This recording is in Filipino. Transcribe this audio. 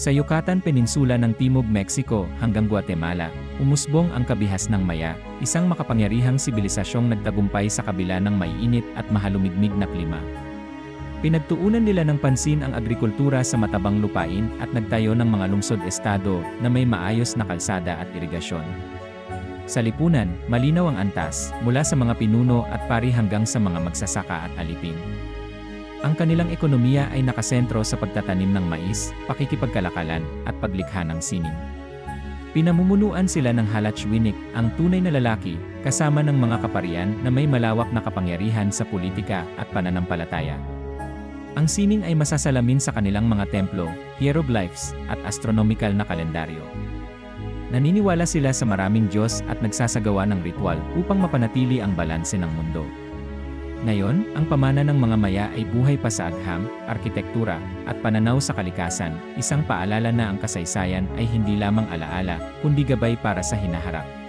Sa Yucatan Peninsula ng Timog Mexico hanggang Guatemala, umusbong ang kabihas ng Maya, isang makapangyarihang sibilisasyong nagtagumpay sa kabila ng maiinit at mahalumigmig na klima. Pinagtuunan nila ng pansin ang agrikultura sa matabang lupain at nagtayo ng mga lungsod-estado na may maayos na kalsada at irigasyon. Sa lipunan, malinaw ang antas, mula sa mga pinuno at pari hanggang sa mga magsasaka at alipin. Ang kanilang ekonomiya ay nakasentro sa pagtatanim ng mais, pakikipagkalakalan, at paglikha ng sining. Pinamumunuan sila ng Halachwinik, ang tunay na lalaki, kasama ng mga kaparian na may malawak na kapangyarihan sa politika at pananampalataya. Ang sining ay masasalamin sa kanilang mga templo, hieroglyphs, at astronomical na kalendaryo. Naniniwala sila sa maraming Diyos at nagsasagawa ng ritual upang mapanatili ang balanse ng mundo. Ngayon, ang pamana ng mga maya ay buhay pa sa agham, arkitektura, at pananaw sa kalikasan, isang paalala na ang kasaysayan ay hindi lamang alaala, kundi gabay para sa hinaharap.